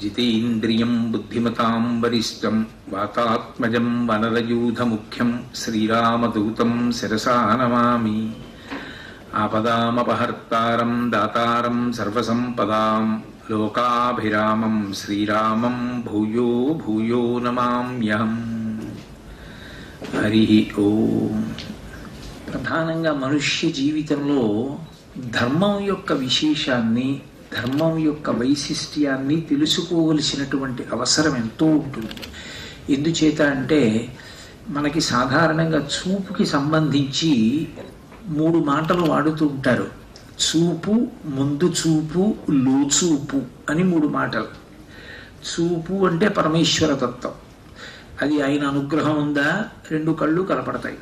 జితేంద్రియం బుద్ధిమతాం వరిష్టం వాతాత్మజం వనరయూధముఖ్యం శ్రీరామదూతం శిరసా నమామి ఆపదామపహర్తారం దాతారం సర్వసంపదాం లోకాభిరామం శ్రీరామం భూయో భూయో నమామ్యహం హరి ఓం ప్రధానంగా మనుష్య జీవితంలో ధర్మం యొక్క విశేషాన్ని ధర్మం యొక్క వైశిష్ట్యాన్ని తెలుసుకోవలసినటువంటి అవసరం ఎంతో ఉంటుంది. ఎందుచేత అంటే మనకి సాధారణంగా చూపుకి సంబంధించి మూడు మాటలు వాడుతూ ఉంటారు. చూపు ముందు చూపు లోచూపు అని మూడు మాటలు. చూపు అంటే పరమేశ్వర తత్వం. అది ఆయన అనుగ్రహం ఉందా? రెండు కళ్ళు కనపడతాయి.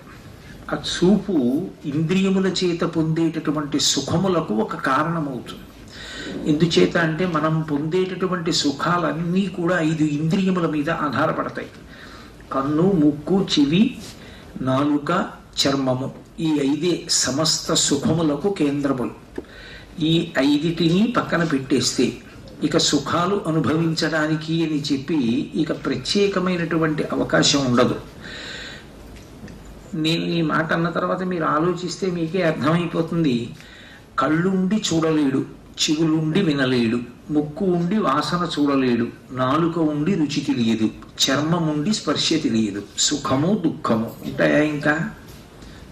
ఆ చూపు ఇంద్రియముల చేత పొందేటటువంటి సుఖములకు ఒక కారణమవుతుంది. ఎందుచేత అంటే మనం పొందేటటువంటి సుఖాలన్నీ కూడా ఐదు ఇంద్రియముల మీద ఆధారపడతాయి. కన్ను ముక్కు చెవి నాలుక చర్మము. ఈ ఐదే సమస్త సుఖములకు కేంద్రములు. ఈ ఐదిటిని పక్కన పెట్టేస్తే ఇక సుఖాలు అనుభవించడానికి అని చెప్పి ఇక ప్రత్యేకమైనటువంటి అవకాశం ఉండదు. నేను ఈ మాట అన్న తర్వాత మీరు ఆలోచిస్తే మీకే అర్థమైపోతుంది. కళ్ళుండి చూడలేడు. చెవులుండి వినలేడు ముక్కు ఉండి వాసన చూడలేడు నాలుక ఉండి రుచి తెలియదు చర్మం ఉండి స్పర్శ తెలియదు. సుఖము దుఃఖము ఉంటాయా ఇంకా?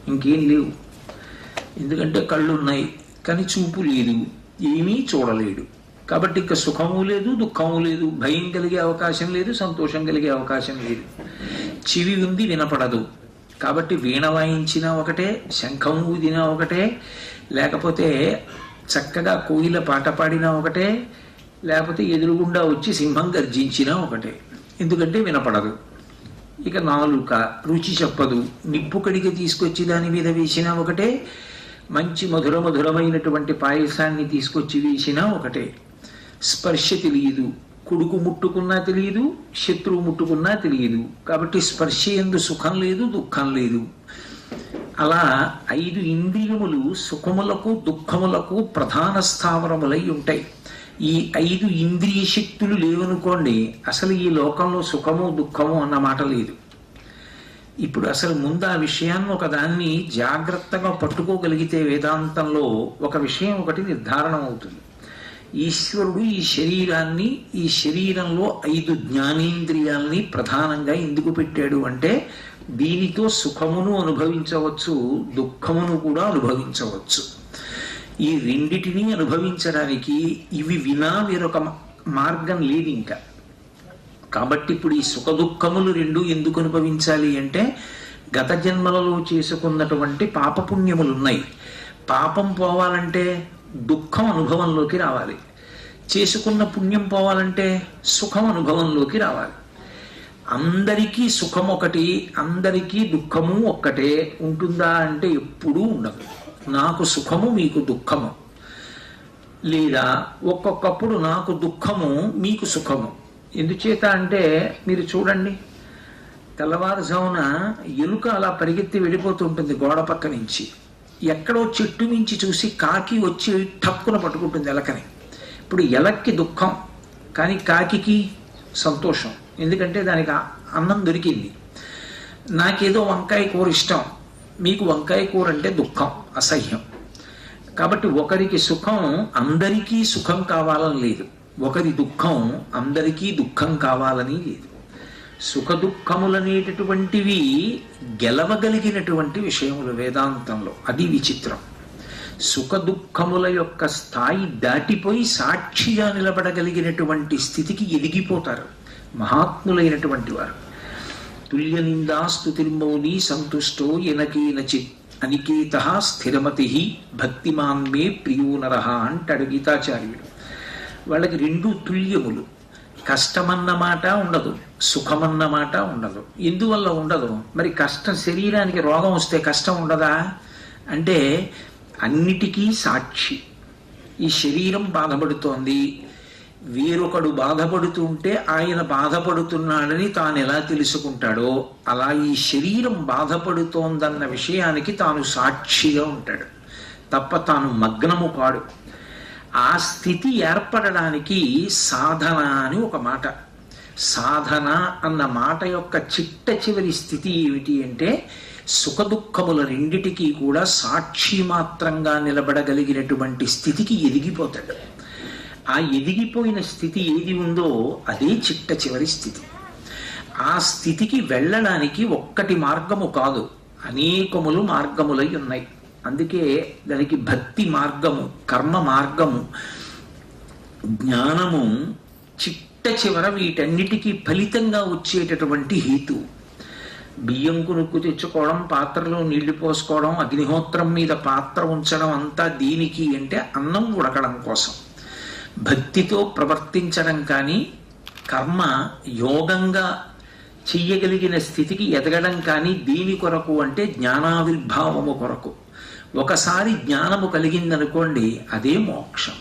ఇంకేం లేవు. ఎందుకంటే కళ్ళు ఉన్నాయి కానీ చూపు లేదు ఏమీ చూడలేడు. కాబట్టి ఇంకా సుఖము లేదు దుఃఖము లేదు భయం కలిగే అవకాశం లేదు సంతోషం కలిగే అవకాశం లేదు. చెవి ఉంది వినపడదు. కాబట్టి వీణ వాయించినా ఒకటే శంఖం ఊదినా ఒకటే లేకపోతే చక్కగా కోయిల పాట పాడినా ఒకటే లేకపోతే ఎదురుగుండా వచ్చి సింహం గర్జించినా ఒకటే. ఎందుకంటే వినపడదు. ఇక నాలుక రుచి చెప్పదు. నిప్పు కడిగి తీసుకొచ్చి దాని మీద వేసినా ఒకటే మంచి మధుర మధురమైనటువంటి పాయసాన్ని తీసుకొచ్చి వేసినా ఒకటే. స్పర్శ తెలియదు. కొడుకు ముట్టుకున్నా తెలియదు. శత్రువు ముట్టుకున్నా తెలియదు. కాబట్టి స్పర్శ ఎందు సుఖం లేదు దుఃఖం లేదు. అలా ఐదు ఇంద్రియములు సుఖములకు దుఃఖములకు ప్రధాన స్థావరములై ఉంటాయి. ఈ ఐదు ఇంద్రియ శక్తులు లేవనుకోండి అసలు ఈ లోకంలో సుఖము దుఃఖము అన్న మాట లేదు. ఇప్పుడు అసలు ముందు ఆ విషయాన్ని ఒకదాన్ని జాగ్రత్తగా పట్టుకోగలిగితే వేదాంతంలో ఒక విషయం ఒకటి నిర్ధారణ అవుతుంది. ఈశ్వరుడు ఈ శరీరాన్ని ఈ శరీరంలో ఐదు జ్ఞానేంద్రియాల్ని ప్రధానంగా ఎందుకు పెట్టాడు అంటే దీనితో సుఖమును అనుభవించవచ్చు దుఃఖమును కూడా అనుభవించవచ్చు. ఈ రెండిటిని అనుభవించడానికి ఇవి వినా వేరొక మార్గం లేదు ఇంకా కాబట్టి ఇప్పుడు ఈ సుఖ దుఃఖములు రెండు ఎందుకు అనుభవించాలి అంటే గత జన్మలలో చేసుకున్నటువంటి పాపపుణ్యములు ఉన్నాయి పాపం పోవాలంటే దుఃఖం అనుభవంలోకి రావాలి. చేసుకున్న పుణ్యం పోవాలంటే సుఖం అనుభవంలోకి రావాలి. అందరికీ సుఖం ఒకటి అందరికీ దుఃఖము ఒక్కటే ఉంటుందా అంటే ఎప్పుడూ ఉండదు. నాకు సుఖము మీకు దుఃఖము. లేదా ఒక్కొక్కప్పుడు నాకు దుఃఖము మీకు సుఖము. ఎందుచేత అంటే మీరు చూడండి తెల్లవారుజామున ఎలుక అలా పరిగెత్తి వెళ్ళిపోతుంటుంది గోడ పక్క నుంచి. ఎక్కడో చెట్టు నుంచి చూసి కాకి వచ్చి టక్కున పట్టుకుంటుంది ఎలకని. ఇప్పుడు ఎలక్కి దుఃఖం కానీ కాకికి సంతోషం. ఎందుకంటే దానికి అన్నం దొరికింది. నాకేదో వంకాయ కూర ఇష్టం. మీకు వంకాయ కూర అంటే దుఃఖం అసహ్యం. కాబట్టి ఒకరికి సుఖం అందరికీ సుఖం కావాలని లేదు. ఒకరి దుఃఖం అందరికీ దుఃఖం కావాలని లేదు. సుఖ దుఃఖములనేటటువంటివి గెలవగలిగినటువంటి విషయములు వేదాంతంలో. అది విచిత్రం. సుఖ దుఃఖముల యొక్క స్థాయి దాటిపోయి సాక్షిగా నిలబడగలిగినటువంటి స్థితికి ఎదిగిపోతారు. మహాత్ములైనటువంటి వారు. తుల్య నిందాస్తుతిర్మౌని సంతుష్టో ఎనకేనచిత్ అనికేత స్థిరమతి భక్తిమాన్ మే ప్రియో నర అంటాడు గీతాచార్యుడు. వాళ్ళకి రెండు తుల్యములు. కష్టమన్న మాట ఉండదు సుఖమన్న మాట ఉండదు. ఎందువల్ల ఉండదు? మరి కష్టం శరీరానికి రోగం వస్తే కష్టం ఉండదా? అంటే అన్నిటికీ సాక్షి. ఈ శరీరం బాధపడుతోంది వేరొకడు బాధపడుతుంటే ఆయన బాధపడుతున్నాడని తాను ఎలా తెలుసుకుంటాడో అలా ఈ శరీరం బాధపడుతోందన్న విషయానికి తాను సాక్షిగా ఉంటాడు. తప్ప తాను మగ్నము కాడు. ఆ స్థితి ఏర్పడడానికి సాధన అని ఒక మాట. సాధన అన్న మాట యొక్క చిట్ట చివరి స్థితి ఏమిటి అంటే సుఖదుఖముల రెండిటికీ కూడా సాక్షి మాత్రంగా నిలబడగలిగినటువంటి స్థితికి ఎదిగిపోతాడు. ఆ ఎదిగిపోయిన స్థితి ఏది ఉందో అదే చిట్ట చివరి స్థితి. ఆ స్థితికి వెళ్ళడానికి ఒక్కటి మార్గము కాదు. అనేకములు మార్గములై ఉన్నాయి. అందుకే దానికి భక్తి మార్గము కర్మ మార్గము జ్ఞానము చిట్ట చివర వీటన్నిటికీ ఫలితంగా వచ్చేటటువంటి హేతు. బియ్యం కొనుక్కు తెచ్చుకోవడం పాత్రలో నీళ్ళు పోసుకోవడం అగ్నిహోత్రం మీద పాత్ర ఉంచడం అంతా దీనికి అంటే అన్నం ఉడకడం కోసం. భక్తితో ప్రవర్తించడం కానీ కర్మ యోగంగా చెయ్యగలిగిన స్థితికి ఎదగడం కానీ దీని కొరకు అంటే జ్ఞానావిర్భావము కొరకు. ఒకసారి జ్ఞానము కలిగిందనుకోండి అదే మోక్షం.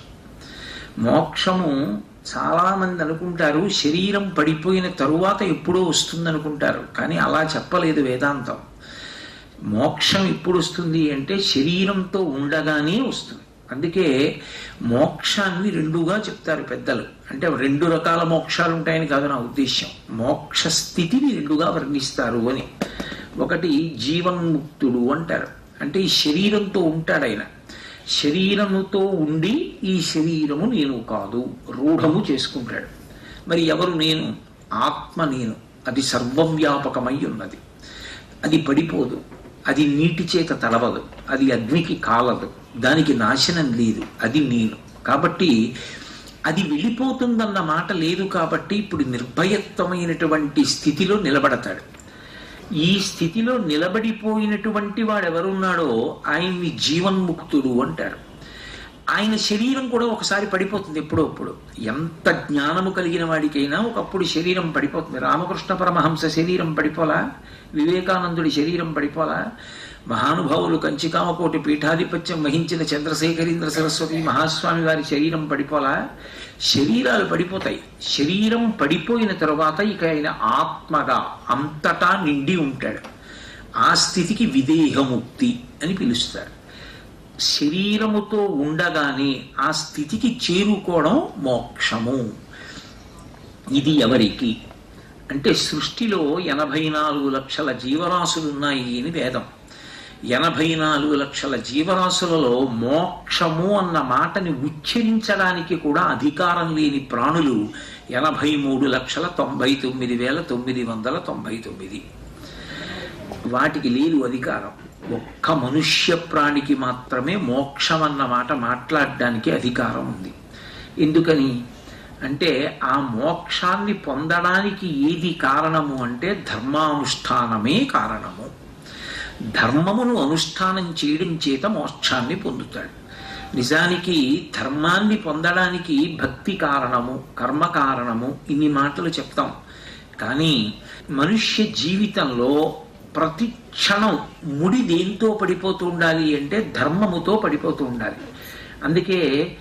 మోక్షము చాలామంది అనుకుంటారు శరీరం పడిపోయిన తరువాత ఎప్పుడో వస్తుందనుకుంటారు కానీ అలా చెప్పలేదు వేదాంతం. మోక్షం ఎప్పుడు వస్తుంది అంటే శరీరంతో ఉండగానే వస్తుంది. అందుకే మోక్షాన్ని రెండుగా చెప్తారు పెద్దలు. అంటే రెండు రకాల మోక్షాలు ఉంటాయని కాదు నా ఉద్దేశ్యం. మోక్ష స్థితిని రెండుగా వర్ణిస్తారు అని. ఒకటి జీవన్ముక్తుడు అంటారు. అంటే ఈ శరీరంతో ఉంటాడు ఆయన. శరీరముతో ఉండి ఈ శరీరము నేను కాదు. రూఢము చేసుకుంటాడు. మరి ఎవరు నేను? ఆత్మ నేను. అది సర్వవ్యాపకమై ఉన్నది. అది పడిపోదు. అది నీటి చేత తడవదు. అది అగ్నికి కాలదు. దానికి నాశనం లేదు. అది నేను. కాబట్టి అది వెళ్ళిపోతుందన్న మాట లేదు కాబట్టి ఇప్పుడు నిర్భయత్వమైనటువంటి స్థితిలో నిలబడతాడు. ఈ స్థితిలో నిలబడిపోయినటువంటి వాడు ఎవరున్నాడో ఆయన్ని జీవన్ముక్తుడు అంటారు. ఆయన శరీరం కూడా ఒకసారి పడిపోతుంది ఎప్పుడో అప్పుడు ఎంత జ్ఞానము కలిగిన వాడికైనా ఒకప్పుడు శరీరం పడిపోతుంది. రామకృష్ణ పరమహంస శరీరం పడిపోలా? వివేకానందుడి శరీరం పడిపోలా? మహానుభావులు కంచికామకోటి పీఠాధిపత్యం వహించిన చంద్రశేఖరీంద్ర సరస్వతి మహాస్వామి వారి శరీరం పడిపోలా? శరీరాలు పడిపోతాయి. శరీరం పడిపోయిన తరువాత ఇక ఆయన ఆత్మగా అంతటా నిండి ఉంటాడు. ఆ స్థితికి విదేహముక్తి అని పిలుస్తారు. శరీరముతో ఉండగానే ఆ స్థితికి చేరుకోవడం మోక్షము. ఇది ఎవరికి? అంటే సృష్టిలో ఎనభై నాలుగు లక్షల జీవరాశులు ఉన్నాయి అని వేదం. ఎనభై నాలుగు లక్షల జీవరాశులలో మోక్షము అన్న మాటని ఉచ్చరించడానికి కూడా అధికారం లేని ప్రాణులు ఎనభై మూడు లక్షల తొంభై తొమ్మిది వేల తొమ్మిది వందల తొంభై తొమ్మిది. వాటికి లేదు అధికారం. ఒక్క మనుష్య ప్రాణికి మాత్రమే మోక్షం అన్న మాట మాట్లాడడానికి అధికారం ఉంది. ఎందుకని? అంటే ఆ మోక్షాన్ని పొందడానికి ఏది కారణము అంటే ధర్మానుష్ఠానమే కారణము. ధర్మమును అనుష్ఠానం చేయడం చేత మోక్షాన్ని పొందుతాడు. నిజానికి ధర్మాన్ని పొందడానికి భక్తి కారణము కర్మ కారణము ఇన్ని మాటలు చెప్తాం. కానీ మనుష్య జీవితంలో ప్రతి క్షణం ముడి దేంతో పడిపోతూ ఉండాలి అంటే ధర్మముతో పడిపోతూ ఉండాలి. అందుకే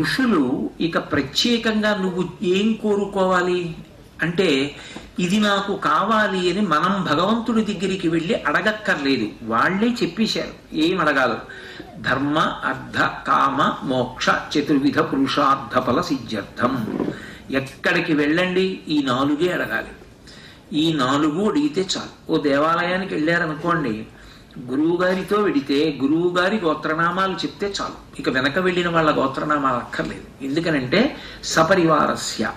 ఋషులు ఇక ప్రత్యేకంగా నువ్వు ఏం కోరుకోవాలి? అంటే ఇది నాకు కావాలి అని మనం భగవంతుడి దగ్గరికి వెళ్ళి అడగక్కర్లేదు. వాళ్ళే చెప్పేశారు. ఏం అడగాలి? ధర్మ అర్థ కామ మోక్ష చతుర్విధ పురుషార్థ ఫల సిద్ధ్యర్థం. ఎక్కడికి వెళ్ళండి? ఈ నాలుగే అడగాలి. ఈ నాలుగు అడిగితే చాలు. ఓ దేవాలయానికి వెళ్ళారనుకోండి గురువు గారితో వెడితే గురువు గారి గోత్రనామాలు చెప్తే చాలు. ఇక వెనక వెళ్ళిన వాళ్ళ గోత్రనామాలు అక్కర్లేదు. ఎందుకనంటే సపరివారస్య.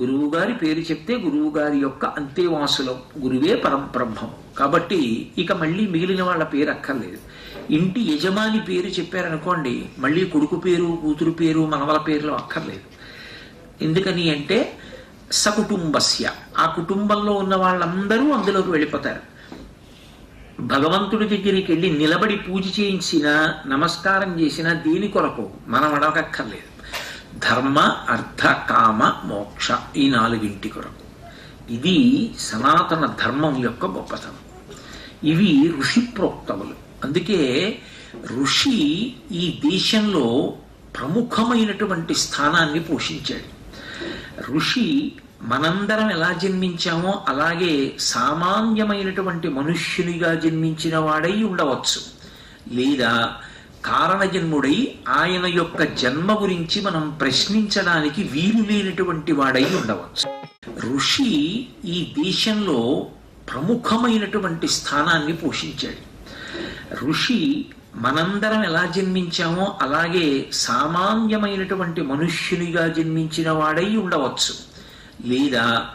గురువు గారి పేరు చెప్తే గురువు గారి యొక్క అంతేవాసులం గురువే పరబ్రహ్మం కాబట్టి ఇక మళ్ళీ మిగిలిన వాళ్ళ పేరు అక్కర్లేదు. ఇంటి యజమాని పేరు చెప్పారనుకోండి మళ్ళీ కొడుకు పేరు కూతురు పేరు మనవల పేర్లు అక్కర్లేదు. ఎందుకని అంటే సకుటుంబస్య. ఆ కుటుంబంలో ఉన్న వాళ్ళందరూ అందులోకి వెళ్ళిపోతారు. భగవంతుడి దగ్గరికి వెళ్ళి నిలబడి పూజ చేయించినా నమస్కారం చేసినా దేని కొరకు? మనం అడగక్కర్లేదు ధర్మ అర్థ కామ మోక్ష ఈ నాలుగింటి కొరకు. ఇది సనాతన ధర్మం యొక్క గొప్పతనం. ఇవి ఋషి ప్రోక్తములు. అందుకే ఋషి ఈ దేశంలో ప్రముఖమైనటువంటి స్థానాన్ని పోషించాడు. ఋషి మనందరం ఎలా జన్మించామో అలాగే సామాన్యమైనటువంటి మనుష్యునిగా జన్మించిన వాడై ఉండవచ్చు. లేదా కారణజన్ముడై ఆయన యొక్క జన్మ గురించి మనం ప్రశ్నించడానికి వీలు లేనటువంటి వాడై ఉండవచ్చు. ఋషి ఈ దేశంలో ప్రముఖమైనటువంటి స్థానాన్ని పోషించాడు. ఋషి మనందరం ఎలా జన్మించామో అలాగే సామాన్యమైనటువంటి మనుష్యునిగా జన్మించిన వాడై ఉండవచ్చు. లేదా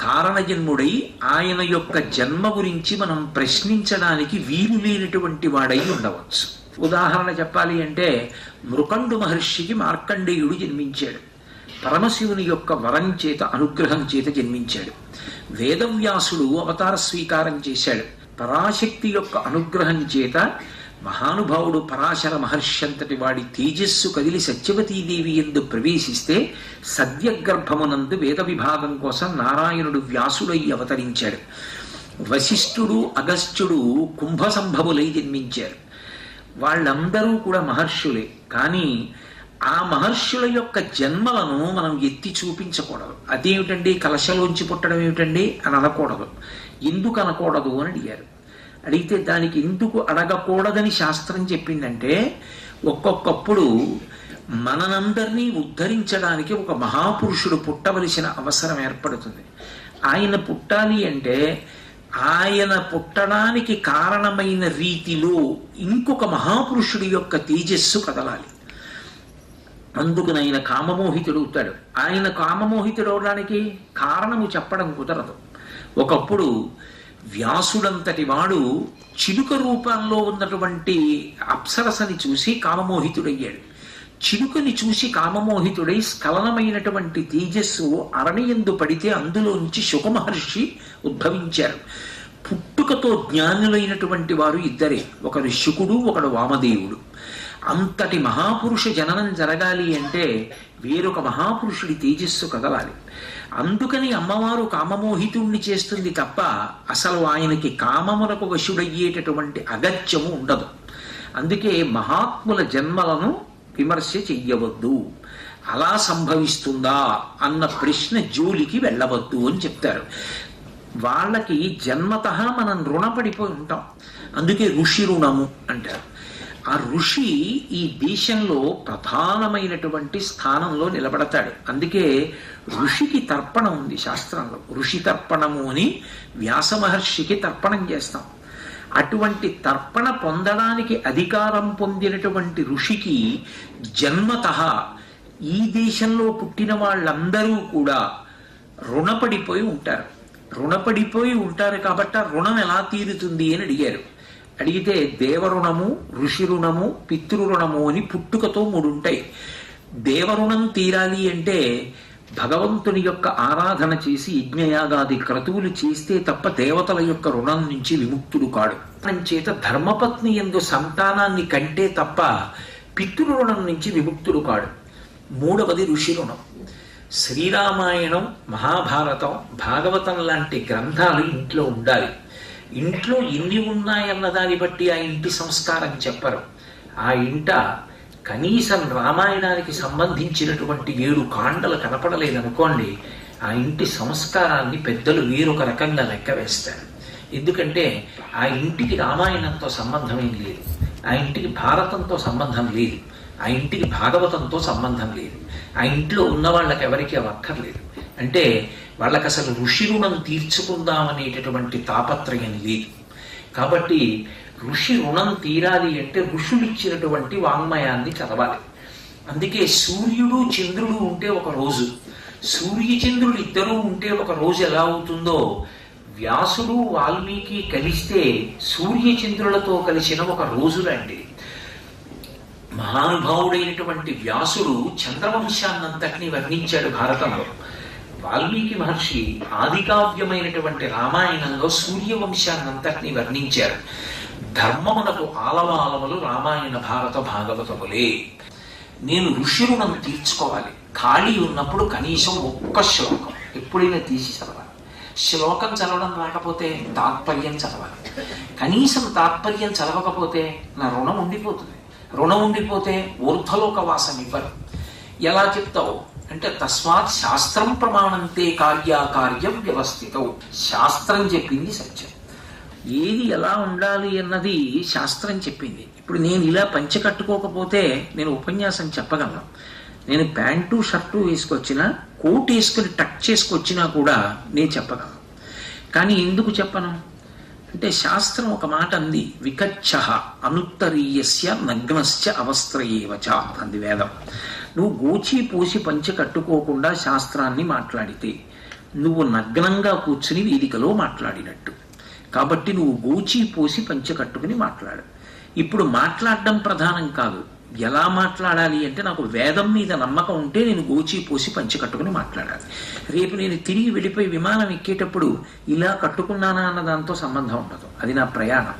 కారణజన్ముడై ఆయన యొక్క జన్మ గురించి మనం ప్రశ్నించడానికి వీలు లేనటువంటి వాడై ఉండవచ్చు. ఉదాహరణ చెప్పాలి అంటే మృకండు మహర్షికి మార్కండేయుడు జన్మించాడు. పరమశివుని యొక్క వరం చేత అనుగ్రహం చేత జన్మించాడు. వేదవ్యాసుడు అవతార స్వీకారం చేశాడు. పరాశక్తి యొక్క అనుగ్రహం చేత మహానుభావుడు పరాశర మహర్షి అంతటి వాడి తేజస్సు కదిలి సత్యవతీదేవి ఎందు ప్రవేశిస్తే సద్యగర్భమునందు వేద విభాగం కోసం నారాయణుడు వ్యాసుడై అవతరించాడు. వశిష్ఠుడు అగస్త్యుడు కుంభసంభవులై జన్మించారు. వాళ్ళందరూ కూడా మహర్షులే. కానీ ఆ మహర్షుల యొక్క జన్మలను మనం ఎత్తి చూపించకూడదు. అదేమిటండి? కలశలోంచి పుట్టడం ఏమిటండి? అని అనకూడదు. ఎందుకు అనకూడదు అని అడిగారు. అడిగితే దానికి ఎందుకు అడగకూడదని శాస్త్రం చెప్పిందంటే ఒక్కొక్కప్పుడు మననందరినీ ఉద్ధరించడానికి ఒక మహాపురుషుడు పుట్టవలసిన అవసరం ఏర్పడుతుంది. ఆయన పుట్టాలి అంటే ఆయన పుట్టడానికి కారణమైన రీతిలో ఇంకొక మహాపురుషుడి యొక్క తేజస్సు కదలాలి. అందుకు ఆయన కామమోహితుడు అవుతాడు. ఆయన కామమోహితుడు అవడానికి కారణము చెప్పడం కుదరదు. ఒకప్పుడు వ్యాసుడంతటి వాడు చిలుక రూపంలో ఉన్నటువంటి అప్సరసని చూసి కామమోహితుడయ్యాడు. చిలుకని చూసి కామమోహితుడై స్ఖలనమైనటువంటి తేజస్సు అరణియందు పడితే అందులోంచి శుకమహర్షి ఉద్భవించారు. పుట్టుకతో జ్ఞానులైనటువంటి వారు ఇద్దరే. ఒకడు శుకుడు ఒకడు వామదేవుడు. అంతటి మహాపురుష జననం జరగాలి అంటే వేరొక మహాపురుషుడి తేజస్సు కదలాలి అందుకని అమ్మవారు కామమోహితుణ్ణి చేస్తుంది తప్ప అసలు ఆయనకి కామములకు వశుడయ్యేటటువంటి అగత్యము ఉండదు. అందుకే మహాత్ముల జన్మలను విమర్శ చెయ్యవద్దు. అలా సంభవిస్తుందా అన్న ప్రశ్న జోలికి వెళ్ళవద్దు అని చెప్తారు. వాళ్ళకి జన్మత మనం రుణపడిపోయి ఉంటాం. అందుకే ఋషి రుణము అంటారు. ఆ ఋషి ఈ దేశంలో ప్రధానమైనటువంటి స్థానంలో నిలబడతాడు. అందుకే ఋషికి తర్పణం ఉంది శాస్త్రంలో. ఋషి తర్పణము అని వ్యాస మహర్షికి తర్పణం చేస్తాం. అటువంటి తర్పణ పొందడానికి అధికారం పొందినటువంటి ఋషికి జన్మత ఈ దేశంలో పుట్టిన వాళ్ళందరూ కూడా రుణపడిపోయి ఉంటారు. రుణపడిపోయి ఉంటారు కాబట్టి రుణం ఎలా తీరుతుంది అని అడిగారు. అడిగితే దేవరుణము ఋషి రుణము పితృరుణము అని పుట్టుకతో మూడుంటాయి దేవరుణం తీరాలి అంటే భగవంతుని యొక్క ఆరాధన చేసి యజ్ఞయాగాది క్రతువులు చేస్తే తప్ప దేవతల యొక్క రుణం నుంచి విముక్తుడు కాడు. చేత ధర్మపత్ని ఎందు సంతానాన్ని కంటే తప్ప పితృరుణం నుంచి విముక్తుడు కాడు. మూడవది ఋషి రుణం. శ్రీరామాయణం మహాభారతం భాగవతం లాంటి గ్రంథాలు ఇంట్లో ఉండాలి. ఇంట్లో ఎన్ని ఉన్నాయన్న దాన్ని బట్టి ఆ ఇంటి సంస్కారం చెప్పరు. ఆ ఇంట కనీసం రామాయణానికి సంబంధించినటువంటి ఏడు కాండలు కనపడలేదనుకోండి ఆ ఇంటి సంస్కారాన్ని పెద్దలు వేరొక రకంగా లెక్క వేస్తారు. ఎందుకంటే ఆ ఇంటికి రామాయణంతో సంబంధం ఏం లేదు. ఆ ఇంటికి భారతంతో సంబంధం లేదు. ఆ ఇంటికి భాగవతంతో సంబంధం లేదు. ఆ ఇంట్లో ఉన్న వాళ్ళకి ఎవరికి అవక్కర్లేదు అక్కర్లేదు. అంటే వాళ్ళకి అసలు ఋషి రుణం తీర్చుకుందామనేటటువంటి తాపత్రయం లేదు. కాబట్టి ఋషి రుణం తీరాలి అంటే ఋషులు ఇచ్చినటువంటి వాంగ్మయాన్ని చదవాలి. అందుకే సూర్యుడు చంద్రుడు ఉంటే ఒక రోజు. సూర్య చంద్రుడు ఉంటే ఒక రోజు ఎలా అవుతుందో? వ్యాసుడు వాల్మీకి కలిస్తే సూర్య చంద్రులతో కలిసిన ఒక రోజు లాంటిది మహానుభావుడైనటువంటి వ్యాసుడు చంద్రవంశాన్నంతటిని వర్ణించాడు భారతంలో. వాల్మీకి మహర్షి ఆదికావ్యమైనటువంటి రామాయణంలో సూర్యవంశాన్నంతటిని వర్ణించారు. ధర్మమునకు ఆలవాలములు రామాయణ భారత భాగవతములే నేను ఋషి తీర్చుకోవాలి. ఖాళీ ఉన్నప్పుడు కనీసం ఒక్క శ్లోకం ఎప్పుడైనా తీసి చదవాలి. శ్లోకం చదవడం రాకపోతే తాత్పర్యం చదవాలి. కనీసం తాత్పర్యం చదవకపోతే నా రుణం ఉండిపోతుంది. రుణం ఉండిపోతే ఊర్ధ్వలోక వాసం ఇవ్వరు. ఎలా చెప్తావు? అంటే తస్మాత్ శాస్త్రం ప్రమాణంతే కార్యాకార్యం వ్యవస్థితం. శాస్త్రం చెప్పింది సత్యం. ఏది ఎలా ఉండాలి అన్నది శాస్త్రం చెప్పింది. ఇప్పుడు నేను ఇలా పంచె కట్టుకోకపోతే నేను ఉపన్యాసం చెప్పగలను. నేను ప్యాంటు షర్టు వేసుకొచ్చినా కోట్ వేసుకుని టక్ చేసుకొచ్చినా కూడా నేను చెప్పగలను. కానీ ఎందుకు చెప్పను? అంటే శాస్త్రం ఒక మాట అంది వికచ్చ అనుత్తరీయస్య నగ్నశ్చ అవస్త్రయేవచ అంది వేదం. నువ్వు గోచి పోసి పంచె కట్టుకోకుండా శాస్త్రాన్ని మాట్లాడితే నువ్వు నగ్నంగా కూర్చుని వేదికలో మాట్లాడినట్టు. కాబట్టి నువ్వు గోచి పోసి పంచె కట్టుకుని మాట్లాడు. ఇప్పుడు మాట్లాడడం ప్రధానం కాదు. ఎలా మాట్లాడాలి అంటే నాకు వేదం మీద నమ్మకం ఉంటే నేను గోచి పోసి పంచె కట్టుకుని మాట్లాడాలి. రేపు నేను తిరిగి వెళ్ళిపోయి విమానం ఎక్కేటప్పుడు ఇలా కట్టుకున్నానా అన్న దాంతో సంబంధం ఉండదు. అది నా ప్రయాణం.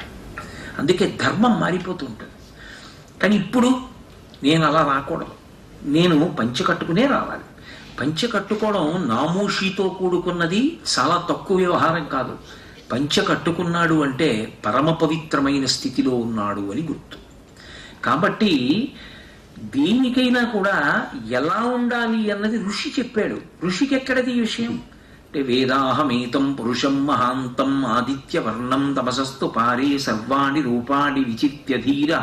అందుకే ధర్మం మారిపోతూ ఉంటుంది. కానీ ఇప్పుడు నేను అలా రాకూడదు. నేను పంచె కట్టుకునే రావాలి. పంచె కట్టుకోవడం నామూషితో కూడుకున్నది చాలా తక్కువ వ్యవహారం కాదు. పంచ కట్టుకున్నాడు అంటే పరమ పవిత్రమైన స్థితిలో ఉన్నాడు అని గుర్తు. కాబట్టి దేనికైనా కూడా ఎలా ఉండాలి అన్నది ఋషి చెప్పాడు. ఋషికి ఎక్కడది ఈ విషయం? అంటే వేదాహమేతం పురుషం మహాంతం ఆదిత్య వర్ణం తమసస్తు పారే సర్వాణి రూపాణి విచిత్యధీర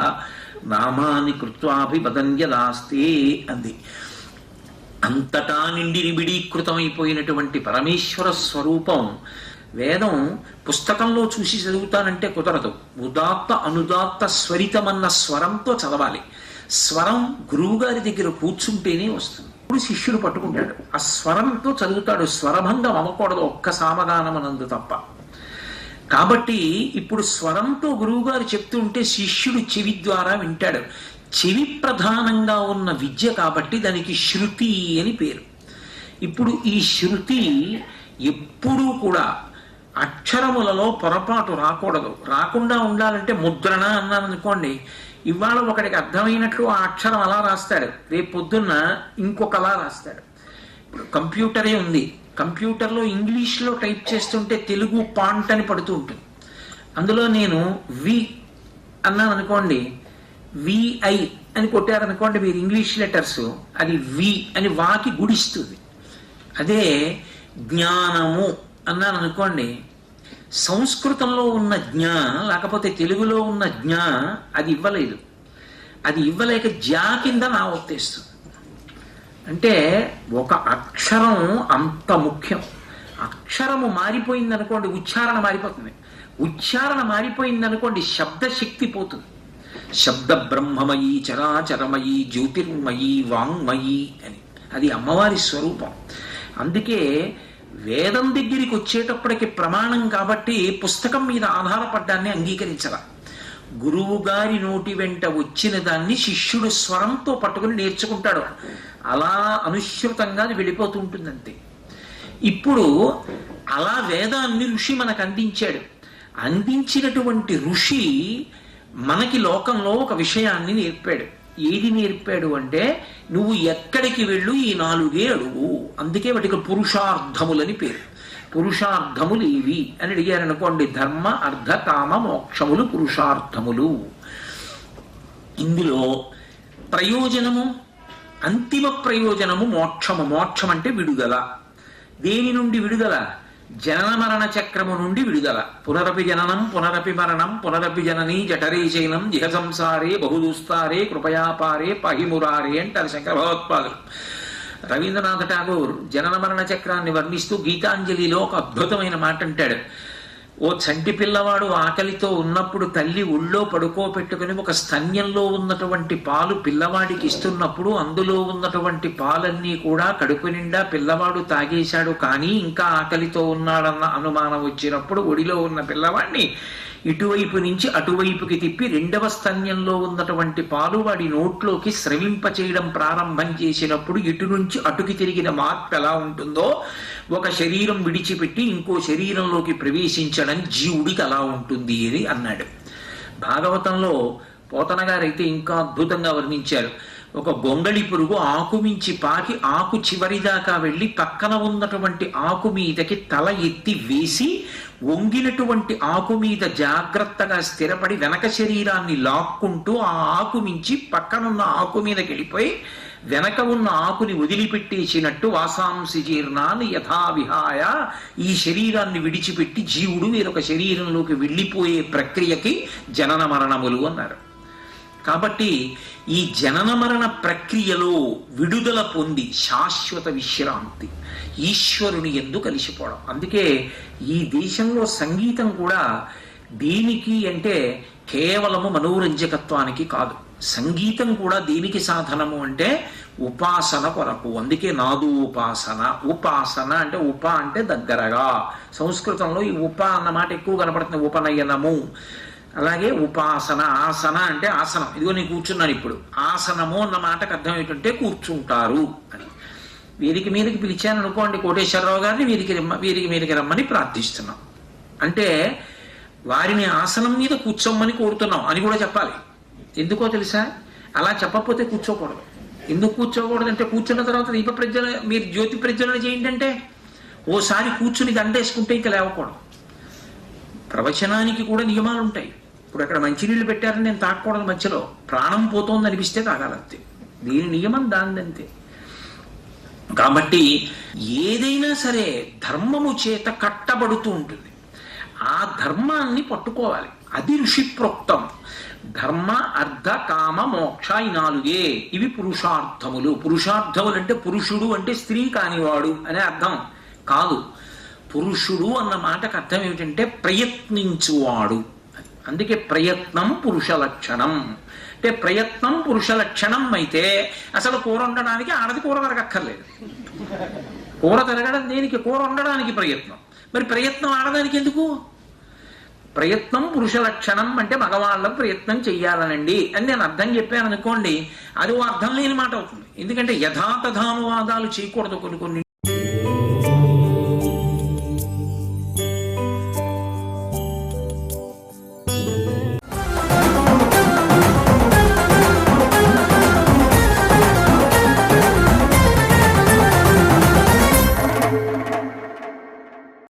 నామాని కృత్వాభిపదన్యదాస్తే అంది. అంతటా నిండి నిబిడీకృతమైపోయినటువంటి పరమేశ్వర స్వరూపం వేదం పుస్తకంలో చూసి చదువుతానంటే కుదరదు. ఉదాత్త అనుదాత్త స్వరితమన్న స్వరంతో చదవాలి. స్వరం గురువుగారి దగ్గర కూర్చుంటేనే వస్తుంది. ఇప్పుడు శిష్యుడు పట్టుకుంటాడు. ఆ స్వరంతో చదువుతాడు. స్వరభంగం అవ్వకూడదు. ఒక్క సామగానమనందు తప్ప. కాబట్టి ఇప్పుడు స్వరంతో గురువుగారు చెప్తుంటే శిష్యుడు చెవి ద్వారా వింటాడు. చెవి ప్రధానంగా ఉన్న విద్య కాబట్టి దానికి శృతి అని పేరు. ఇప్పుడు ఈ శృతి ఎప్పుడూ కూడా అక్షరములలో పొరపాటు రాకూడదు. రాకుండా ఉండాలంటే ముద్రణ అన్నాను అనుకోండి. ఇవాళ ఒకడికి అర్థమైనట్లు ఆ అక్షరం అలా రాస్తాడు. రేపు పొద్దున్న ఇంకొకలా రాస్తాడు. ఇప్పుడు కంప్యూటరే ఉంది. కంప్యూటర్లో ఇంగ్లీష్లో టైప్ చేస్తుంటే తెలుగు పాంట్ అని పడుతూ ఉంటుంది. అందులో నేను వి అన్నాను అనుకోండి. విఐ అని కొట్టారనుకోండి మీరు ఇంగ్లీష్ లెటర్స్. అది వి అని వాకి గుడిస్తుంది. అదే జ్ఞానము. అన్నాను అనుకోండి సంస్కృతంలో ఉన్న జ్ఞా లేకపోతే తెలుగులో ఉన్న జ్ఞా అది ఇవ్వలేదు. అది ఇవ్వలేక జా కింద నా ఉత్తేస్తుంది అంటే ఒక అక్షరం అంత ముఖ్యం. అక్షరము మారిపోయింది అనుకోండి ఉచ్చారణ మారిపోతుంది. ఉచ్చారణ మారిపోయింది అనుకోండి శబ్దశక్తి పోతుంది. శబ్ద బ్రహ్మమయి చరాచరమయి జ్యోతిర్మయీ వాంగ్మయీ అని. అది అమ్మవారి స్వరూపం. అందుకే వేదం దగ్గరికి వచ్చేటప్పటికి ప్రమాణం కాబట్టి పుస్తకం మీద ఆధారపడ్డాన్ని అంగీకరించరా గురువు గారి నోటి వెంట వచ్చిన దాన్ని శిష్యుడు స్వరంతో పట్టుకుని నేర్చుకుంటాడు. అలా అనుసృతంగా అది వెళ్ళిపోతుంటుందంతే. ఉంటుంది అంతే ఇప్పుడు అలా వేదాన్ని ఋషి మనకు అందించాడు. అందించినటువంటి ఋషి మనకి లోకంలో ఒక విషయాన్ని నేర్పాడు. ఏది నేర్పాడు అంటే నువ్వు ఎక్కడికి వెళ్ళు ఈ నాలుగే అడుగు. అందుకే వాటికి పురుషార్థములని పేరు. పురుషార్థములు ఇవి అని అడిగారనుకోండి ధర్మ అర్థ కామ మోక్షములు పురుషార్థములు. ఇందులో ప్రయోజనము అంతిమ ప్రయోజనము మోక్షము. మోక్షం అంటే విడుదల. దేని నుండి విడుదల? జనన మరణ చక్రము నుండి విడుదల. పునరపి జననం పునరపి మరణం పునరపి జనని జఠరే శయనం జిహ సంసారే బహుదూస్తారే కృపయాపారే పహిమురారే అంటారు శంకర భగవత్పాదులు రవీంద్రనాథ్ ఠాగూర్ జనన మరణ చక్రాన్ని వర్ణిస్తూ గీతాంజలిలో ఒక అద్భుతమైన మాట అంటాడు ఓ చంటి పిల్లవాడు ఆకలితో ఉన్నప్పుడు తల్లి ఒళ్ళో పడుకోబెట్టుకుని ఒక స్తన్యంలో ఉన్నటువంటి పాలు పిల్లవాడికి ఇస్తున్నప్పుడు అందులో ఉన్నటువంటి పాలన్నీ కూడా కడుపు నిండా పిల్లవాడు తాగేశాడు. కానీ ఇంకా ఆకలితో ఉన్నాడన్న అనుమానం వచ్చినప్పుడు ఒడిలో ఉన్న పిల్లవాడిని ఇటువైపు నుంచి అటువైపుకి తిప్పి రెండవ స్తన్యంలో ఉన్నటువంటి పాలు వాడి నోట్లోకి స్రవింప చేయడం ప్రారంభం చేసినప్పుడు ఇటు నుంచి అటుకి తిరిగిన మార్పు ఎలా ఉంటుందో ఒక శరీరం విడిచిపెట్టి ఇంకో శరీరంలోకి ప్రవేశించడం జీవుడికి అలా ఉంటుంది అని అన్నాడు. భాగవతంలో పోతన గారైతే ఇంకా అద్భుతంగా వర్ణించారు. ఒక గొంగళి పురుగు ఆకు మించి పాకి ఆకు చివరి దాకా వెళ్ళి పక్కన ఉన్నటువంటి ఆకు మీదకి తల ఎత్తి వేసి వంగినటువంటి ఆకు మీద జాగ్రత్తగా స్థిరపడి వెనక శరీరాన్ని లాక్కుంటూ ఆ ఆకు మించి పక్కనున్న ఆకు మీదకి వెళ్ళిపోయి వెనక ఉన్న ఆకుని వదిలిపెట్టేసినట్టు వాసాంసి జీర్ణాన్ని యథావిహాయ ఈ శరీరాన్ని విడిచిపెట్టి జీవుడు వేరొక శరీరంలోకి వెళ్ళిపోయే ప్రక్రియకి జనన మరణములు అన్నారు. కాబట్టి ఈ జనన మరణ ప్రక్రియలో విడుదల పొంది శాశ్వత విశ్రాంతి ఈశ్వరుని ఎందు కలిసిపోవడం. అందుకే ఈ దేశంలో సంగీతం కూడా దేనికి అంటే కేవలము మనోరంజకత్వానికి కాదు. సంగీతం కూడా దేనికి సాధనము అంటే ఉపాసన కొరకు. అందుకే నాదు ఉపాసన. ఉపాసన అంటే ఉప అంటే దగ్గరగా. సంస్కృతంలో ఈ ఉప అన్న మాట ఎక్కువ కనపడుతుంది. ఉపనయనము. అలాగే ఉపాసన ఆసన అంటే ఆసనం. ఇదిగో నేను కూర్చున్నాను ఇప్పుడు. ఆసనము అన్న మాటకు అర్థం ఏంటంటే కూర్చుంటారు అని. వీరికి మీదకి పిలిచాను అనుకోండి కోటేశ్వరరావు గారిని వీరికి రమ్మ వీరికి మీదకి రమ్మని ప్రార్థిస్తున్నాం. అంటే వారిని ఆసనం మీద కూర్చోమని కోరుతున్నాం అని కూడా చెప్పాలి. ఎందుకో తెలుసా? అలా చెప్పకపోతే కూర్చోకూడదు. ఎందుకు కూర్చోకూడదు అంటే కూర్చున్న తర్వాత దీప ప్రజ్వలన మీరు జ్యోతి ప్రజ్వలన చేయండి అంటే ఓసారి కూర్చుని దండేసుకుంటే ఇంకా లేవకూడదు. ప్రవచనానికి కూడా నియమాలు ఉంటాయి ఇప్పుడు అక్కడ మంచినీళ్ళు పెట్టారని నేను తాకూడదు మధ్యలో. ప్రాణం పోతోంది అనిపిస్తే తాగాలంతే దీని నియమం దానిదంతే కాబట్టి ఏదైనా సరే ధర్మము చేత కట్టబడుతూ ఉంటుంది. ఆ ధర్మాన్ని పట్టుకోవాలి. అది ఋషి ప్రోక్తం ధర్మ అర్థ కామ మోక్ష ఈ నాలుగే. ఇవి పురుషార్థములు. పురుషార్థములు అంటే పురుషుడు అంటే స్త్రీ కానివాడు అనే అర్థం కాదు. పురుషుడు అన్న మాటకు అర్థం ఏమిటంటే ప్రయత్నించువాడు. అందుకే ప్రయత్నం పురుష లక్షణం. అంటే ప్రయత్నం పురుష లక్షణం అయితే అసలు కూర వండడానికి ఆడది కూర తరగక్కర్లేదు. కూర తిరగడం దేనికి? కూర వండడానికి ప్రయత్నం. మరి ప్రయత్నం ఆడడానికి ఎందుకు? ప్రయత్నం పురుష లక్షణం అంటే మగవాళ్ళకు ప్రయత్నం చెయ్యాలనండి అని నేను అర్థం చెప్పాను అనుకోండి అది అర్థం లేని మాట అవుతుంది. ఎందుకంటే యథాతథానువాదాలు చేయకూడదు కొన్ని కొన్ని